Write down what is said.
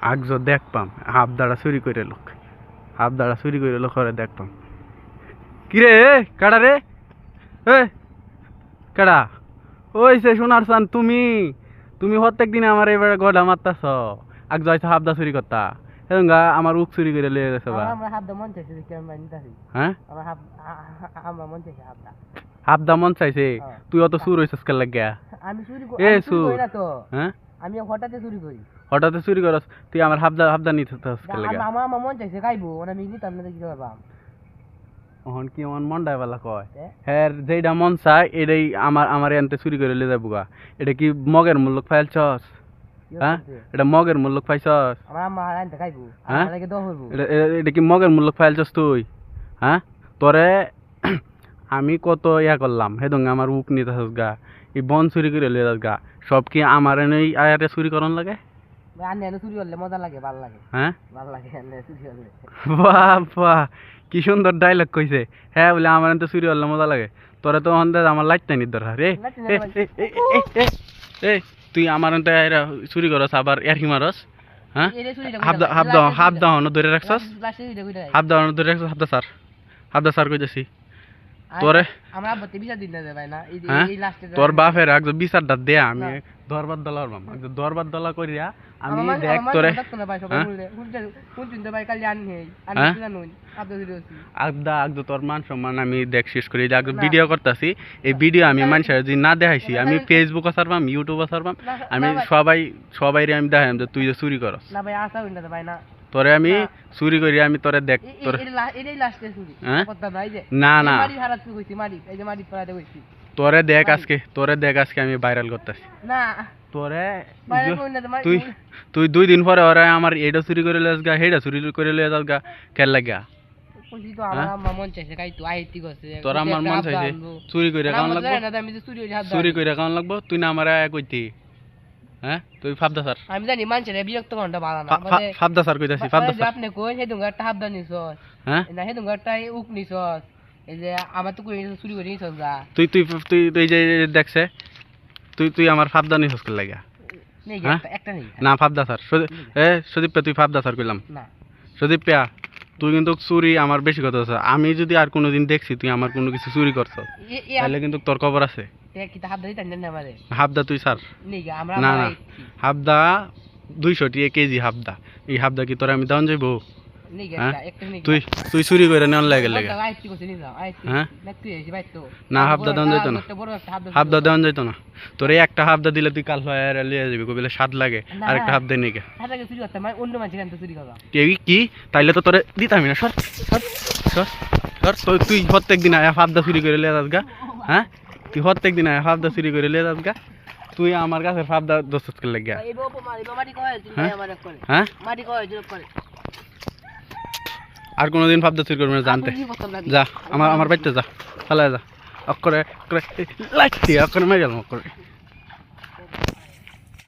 আগজো দেখ পাম হাফ দাড়া চুরি করে লোক। হাফ দাড়া চুরি করে লোক করে দেখ পাম। কিরে কাড়া রে এ কাড়া ওই সে সোনার সান তুমি। তুমি প্রত্যেক দিন আমার এবারে গলা মারতাছ আগ হাফ দা চুরি করতা এরকম আমার উক চুরি করে লিয়ে গেছে বা। মন হ্যাঁ মন চাইছে হাফ দা মন চাইছে। তুই অত চুর হইছিস কে লাগিয়া। আমি চুরি এ, করি সু। করি হ্যাঁ আমি হঠাৎ চুরি করি হঠাৎ চুরি করস তুই আমার হাফ দা হাফ দা নিতে কে আমার লাগিয়া আমার আমার মন চাইছে খাইবো মানে আমি নিতাম না কি করবাম এখন কি আমার মন্ডায় বেলা কয়? হ্যাঁ যেইটা মন চায় এটাই আমার আমার এনতে চুরি করে লিয়ে যাব গা। এটা কি মগের মূল্য ফাইলছস? কি হ্যাঁ? এটা মগের মূল্য পাইছস আমার আম্মা আনতে খাইবো হ্যাঁ? লাগে এটা কি মগের মূল্য ফাইলছস তুই? হ্যাঁ? তোরে আমি কত ইয়া করলাম হেদং আমার উক নিতে গা। এই বন চুরি করে লিয়ে গা। সব কি আমার এনেই আয়ারে চুরি করন লাগে? কি সুন্দর ডায়লগ কইছে হ্যাঁ বলে আমার এনতে চুরি করলে মজা লাগে। তোরে তো অন্দাজ আমার লাইটটা নিত দরকার রে এ, তুই আমার এরা চুরি করস আবার এরহি মারস হ্যাঁ হাফ দা হাফ দা হাফ দা হনো ধরে রাখছস হাফ দা হনো ধরে রাখছস হাফ দা স্যার হাফ দা স্যার কইতেছি তোরে? আমরা আব্বাতে বিচার দিন না ভাই না। এই হ্যাঁ? এই লাস্টে তোর বাপের একদম বিচারটা দে আমি। দরবার দলার মাম একদম দরবার দলা করিয়া আমি দেখ তোরে। হ্যাঁ? হ্যাঁ? আগদা আগদা তোর মান সম্মান আমি দেখ শেষ করি। যে একদম ভিডিও করতেছি এই ভিডিও আমি মানুষের যদি না দেখাইছি আমি ফেসবুকে সারবাম ইউটিউবে সারবাম আমি। সবাই সবাই আমি দেখাইম যে তুই যে চুরি করস। না ভাই আসা হইনা ভাই না। তোরে আমি। চুরি করি আমি তোরে দেখ তোরে এটা হ্যাঁ? না না। তোরে দেখ। আজকে তোরে দেখ আজকে আমি ভাইরাল করতেছি। না। তোরে ভাই তুই তুই দুই দিন পরে ওরা আমার এইটা চুরি করে লিয়ে গা হেটা চুরি করে লিয়ে যাস গা কেন লাগা কইছি আমার মন হ্যাঁ? তোর আমার মন চাইছে চুরি করে কেমন লাগবো চুরি। করে কেমন লাগবো? তুই না আমার কইতি। হ্যাঁ? তুই ফাবদা স্যার। আমি জানি মানুষের বিরক্ত ঘণ্টা ভালো না। ফা- ফা- ফাবদা স্যার কইতাছি ফাবদা স্যার। আপনি কই সেই দুঙ্গারটা হাত ধরে নিছস হ্যাঁ? না সেই দুঙ্গারটা উক নিছস এই যে আমার তো কই চুরি করে নিছস গা তুই তুই তুই তুই যে দেখছে তুই তুই আমার ফাবদা নিস লাগা? একটা একটা নেই। না ফাবদা স্যার। এ সুদীপ তুই ফাবদা স্যার কইলাম। না। সুদীপ পেয়া তুই কিন্তু চুরি আমার বেশি কথা আছে আমি যদি আর কোনোদিন দেখছি তুই আমার কোনো কিছু চুরি করছ তাহলে কিন্তু তোর খবর আছে। হাফদা তুই স্যার না না। হাফদা দুইশো টিয়ে কেজি হাফদা এই হাফদা কি তোরা আমি দাম যাইবো? হ্যাঁ? তুই তুই চুরি করে নেওয়ার লাগে লাগে। হ্যাঁ? না, আইছি না, যাইতো হাফদা দেওয়ান যাইতো না। তোর একটা হাফদা দিলে তুই কাল লিয়ে যাবি কবিলে স্বাদ লাগে। আর একটা না। হাফদা নিয়ে গে। মানে। কে তাইলে তো তোরে দিতামি না। সর সর তুই তুই প্রত্যেক দিন হাফদা চুরি করে লিয়ে যাস গা। হ্যাঁ? তুই প্রত্যেক দিন হাফদা চুরি করে লিয়ে যাস গা তুই আমার কাছে ফাবদা দোস্ত করে লেগে হ্যাঁ? হ্যাঁ। আর কোনোদিন ভাবতে চুরি করবি না জানতে? যা আমার আমার বাড়িতে যা পালা যা। অক্ষরে অক্ষরে লাইট দিয়ে অক্ষরে মেরে গেলাম অক্ষরে।